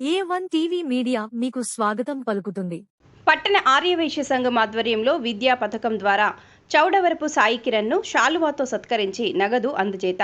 ఏ one TV media మీకు స్వాగతం పలుకుతుంది. పట్టణ ఆర్యవైశ్య సంఘం ఆధ్వర్యంలో విద్యా పథకం ద్వారా చౌడవరపు సాయి కిరణ్ను శాలువాతో సత్కరించి నగదు అందజేత.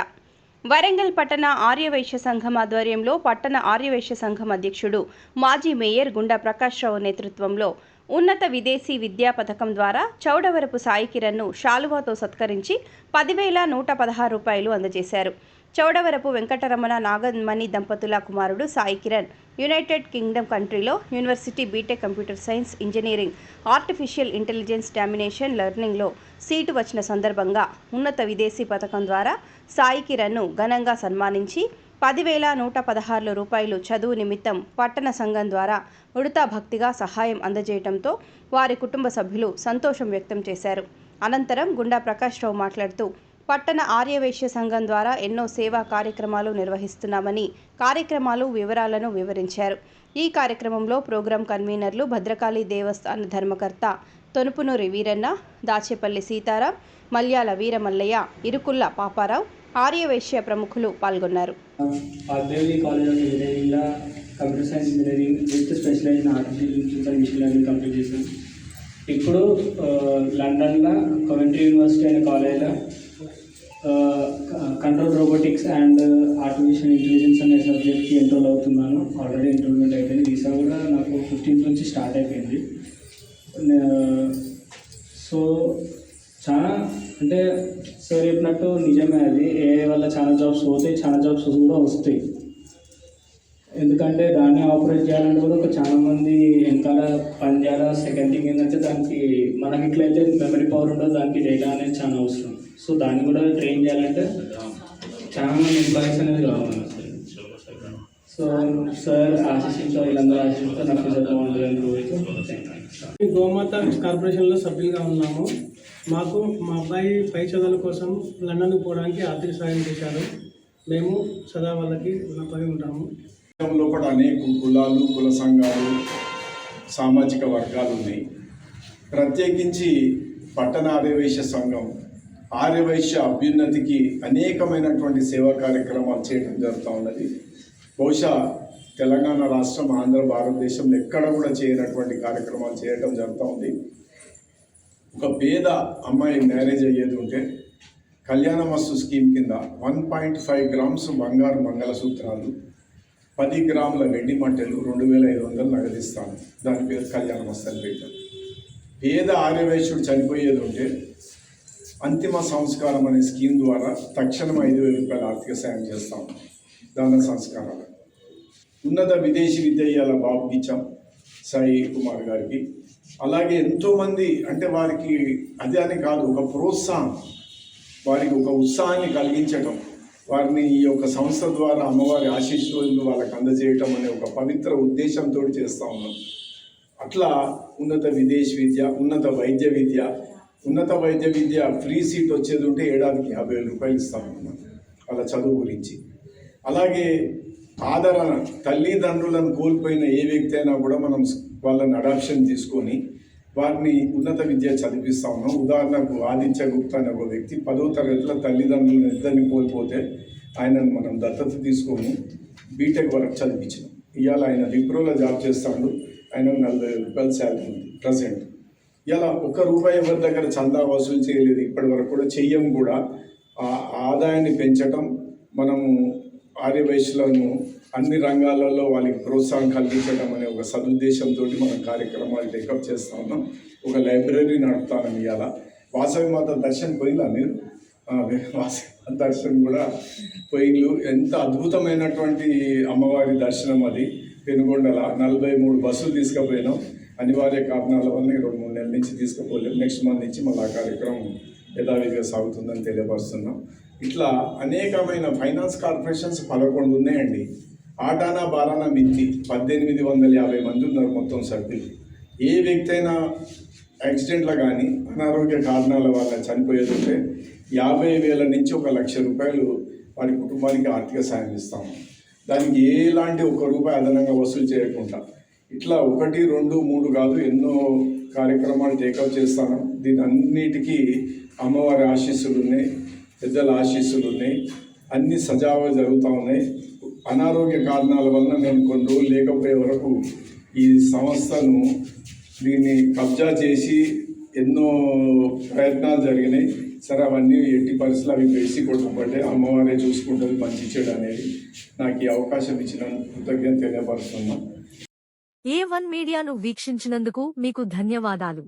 వరంగల్ పట్టణ ఆర్యవైశ్య సంఘం ఆధ్వర్యంలో పట్టణ ఆర్యవైశ్య సంఘం అధ్యక్షుడు మాజీ మేయర్ గుండా ప్రకాష్ రావు నేతృత్వంలో ఉన్నత విదేశీ విద్యా పథకం ద్వారా చౌడవరపు సాయి కిరణ్ను శాలువాతో సత్కరించి పదివేల నూట పదహారు రూపాయలు అందజేశారు. చౌడవరపు వెంకటరమణ నాగమణి దంపతుల కుమారుడు సాయి కిరణ్. యునైటెడ్ కింగ్డమ్ కంట్రీలో university B Tech computer science engineering artificial intelligence domination లెర్నింగ్లో seat వచ్చిన సందర్భంగా ఉన్నత విదేశీ పథకం ద్వారా సాయి కిరణ్ను ఘనంగా సన్మానించి పదివేల నూట పదహారు రూపాయలు చదువు నిమిత్తం పట్టణ సంఘం ద్వారా ఉడతా భక్తిగా సహాయం అందజేయడంతో వారి కుటుంబ సభ్యులు సంతోషం వ్యక్తం చేశారు. అనంతరం గుండా ప్రకాష్ రావు మాట్లాడుతూ పట్టణ ఆర్యవైశ్య సంఘం ద్వారా ఎన్నో సేవా కార్యక్రమాలు నిర్వహిస్తున్నామని కార్యక్రమాలు వివరాలను వివరించారు. ఈ కార్యక్రమంలో ప్రోగ్రాం కన్వీనర్లు భద్రకాళి దేవస్థాన ధర్మకర్త తొనుపునూరి వీరన్న దాచేపల్లి సీతారాం మల్యాల వీరమల్లయ్య ఇరుకుల్ల పాపారావు ఆర్యవైశ్య ప్రముఖులు పాల్గొన్నారు. Computer science engineering with specialise artificial complete చేశాను ఇప్పుడు లండన్లో కమెంట్రీ యూనివర్సిటీ అనే కాలేజ్లో control robotics and artificial intelligence అనే సబ్జెక్ట్కి ఎన్రోల్ అవుతున్నాను. ఆల్రెడీ ఎంటర్మెంట్ అయిపోయింది. వీసా కూడా నాకు ఫిఫ్టీన్త్ నుంచి స్టార్ట్ అయిపోయింది. సో చాలా అంటే సో చెప్పినట్టు నిజమే అది. ఏ వల్ల చాలా జాబ్స్ పోతాయి చాలా జాబ్స్ కూడా వస్తాయి. ఎందుకంటే దాన్ని ఆపరేట్ చేయాలంటే కూడా ఒక చాలా మంది వెనకాల పని చేయాలా? సెకండ్ థింగ్ ఏంటంటే దానికి మనకి ఇట్లయితే మెమరీ పవర్ ఉండదు దానికి డేటా అనేది చాలా అవసరం. సో దాన్ని కూడా ట్రైన్ చేయాలంటే చాలా మంది ఎంప్లాయీస్ అనేది కావాలి సో సార్ ఆశిస్సుతో వీళ్ళందరూ ఆశిస్సుతో నాకు ఈ గోమాత కార్పొరేషన్లో సభ్యులుగా ఉన్నాము. మాకు మా అబ్బాయి పై చదువుల కోసం లండన్కి పోవడానికి ఆర్థిక సాయం చేశారు. మేము సదా వాళ్ళకి రుణపడి ఉంటాము. కూడా అనేక కులాలు కుల సంఘాలు సామాజిక వర్గాలు ఉన్నాయి. ప్రత్యేకించి పట్టణ ఆర్యవైశ్య సంఘం ఆర్యవైశ్య అభ్యున్నతికి అనేకమైనటువంటి సేవా కార్యక్రమాలు చేయడం జరుగుతూ ఉన్నది. బహుశా తెలంగాణ రాష్ట్రం ఆంధ్ర భారతదేశంలో ఎక్కడ కూడా చేయనటువంటి కార్యక్రమాలు చేయడం జరుగుతూ ఉంది. ఒక పేద అమ్మాయి మ్యారేజ్ అయ్యేది ఉంటే కళ్యాణ వస్తు స్కీమ్ కింద వన్ పాయింట్ ఫైవ్ గ్రామ్స్ బంగారు మంగళసూత్రాలు పది గ్రాముల వెండి మంటలు రెండు వేల ఐదు వందలు నగదిస్తాను. దాని పేరు కళ్యాణ వస్తని పెట్టాను పేద ఆర్యవైశ్యుడు చనిపోయేది ఉంటే అంతిమ సంస్కారం అనే స్కీమ్ ద్వారా తక్షణం ఐదు వేల రూపాయల ఆర్థిక సాయం చేస్తాం. దాన సంస్కారాలు. ఉన్నత విదేశీ విద్యాల బాబు ఇచ్చాం సాయి కుమార్ గారికి. అలాగే ఎంతోమంది అంటే వారికి అదే అని కాదు ఒక ప్రోత్సాహం వారికి ఒక ఉత్సాహాన్ని కలిగించటం వారిని ఈ యొక్క సంస్థ ద్వారా అమ్మవారి ఆశీస్సులను వాళ్ళకి అందజేయటం అనే ఒక పవిత్ర ఉద్దేశంతో చేస్తూ ఉన్నాం. అట్లా ఉన్నత విదేశీ విద్య ఉన్నత వైద్య విద్య ఉన్నత వైద్య విద్య ఫ్రీ సీట్ వచ్చేది ఉంటే ఏడాదికి యాభై వేల రూపాయలు ఇస్తాం అన్నమాట వాళ్ళ చదువు గురించి. అలాగే ఆదరణ తల్లిదండ్రులను కోల్పోయిన ఏ వ్యక్తి అయినా కూడా మనం వాళ్ళని అడాప్షన్ తీసుకొని వారిని ఉన్నత విద్య చదివిస్తా ఉన్నాం. ఉదాహరణకు ఆదిత్య గుప్తా అనే ఒక వ్యక్తి పదో తరగతిలో తల్లిదండ్రులను ఇద్దరిని కోల్పోతే ఆయనను మనం దత్తత తీసుకొని బీటెక్ వరకు చదివించినాం. ఇవాళ ఆయన విప్రోలో జాబ్ చేస్తాడు. ఆయన నలభై రూపాయలు రూపాయల శాలరీ ఉంది ప్రజెంట్. ఇలా ఒక రూపాయి ఎవరి దగ్గర చందా వసూలు చేయలేదు ఇప్పటి వరకు కూడా చెయ్యం కూడా. ఆ ఆదాయాన్ని పెంచటం మనము ఆర్యవైశ్యులను అన్ని రంగాలలో వాళ్ళకి ప్రోత్సాహం కల్పించడం అనే ఒక సదుద్దేశంతో మనం కార్యక్రమాలు టేకప్ చేస్తా ఉన్నాం. ఒక లైబ్రరీ నడుపుతాను ఇవాళ వాసవి మాత దర్శన్ పోయిందా మీరు? వాసవి మాత దర్శన్ కూడా పోయిన్లు ఎంత అద్భుతమైనటువంటి అమ్మవారి దర్శనం అది. పెనుగొండల నలభై మూడు బస్సులు తీసుకుపోయినాం. అనివార్య కారణాల వల్ల రెండు మూడు నెలల నుంచి తీసుకుపోలేదు. నెక్స్ట్ మంత్ నుంచి మళ్ళీ ఆ కార్యక్రమం యథావిధిగా సాగుతుందని తెలియపరుస్తున్నాం. ఇట్లా అనేకమైన ఫైనాన్స్ కార్పొరేషన్స్ పదకొండు ఉన్నాయండి. ఆటానా బారానా మిత్తి పద్దెనిమిది వందల యాభై మంది ఉన్నారు మొత్తం సభ్యులు ఏ వ్యక్తి అయినా యాక్సిడెంట్లో కానీ అనారోగ్య కారణాల వల్ల చనిపోయేది ఉంటే యాభై వేల నుంచి ఒక లక్ష రూపాయలు వారి కుటుంబానికి ఆర్థిక సాయం ఇస్తాము దానికి ఎలాంటి ఒక రూపాయి అదనంగా వసూలు చేయకుండా ఇట్లా ఒకటి రెండు మూడు కాదు ఎన్నో కార్యక్రమాలు టేకప్ చేస్తాను. దీని అన్నిటికీ అమ్మవారి ఆశీస్సులు ఉన్నాయి పెద్దల ఆశీస్సులు ఉన్నాయి అన్ని సజావుగా జరుగుతూ ఉన్నాయి. అనారోగ్య కారణాల వలన నేను కొన్ని రోజులు లేకపోయే వరకు ఈ సంస్థను దీన్ని కబ్జా చేసి ఎన్నో ప్రయత్నాలు జరిగినాయి. సరే అవన్నీ ఎట్టి పరిస్థితులు అవి వేసి కొట్టబట్టే అమ్మవారే చూసుకుంటుంది మంచి చెడు అనేది. నాకు ఈ అవకాశం ఇచ్చిన కృతజ్ఞత తెలియపరుస్తున్నాను. ఏ వన్ మీడియాను వీక్షించినందుకు మీకు ధన్యవాదాలు.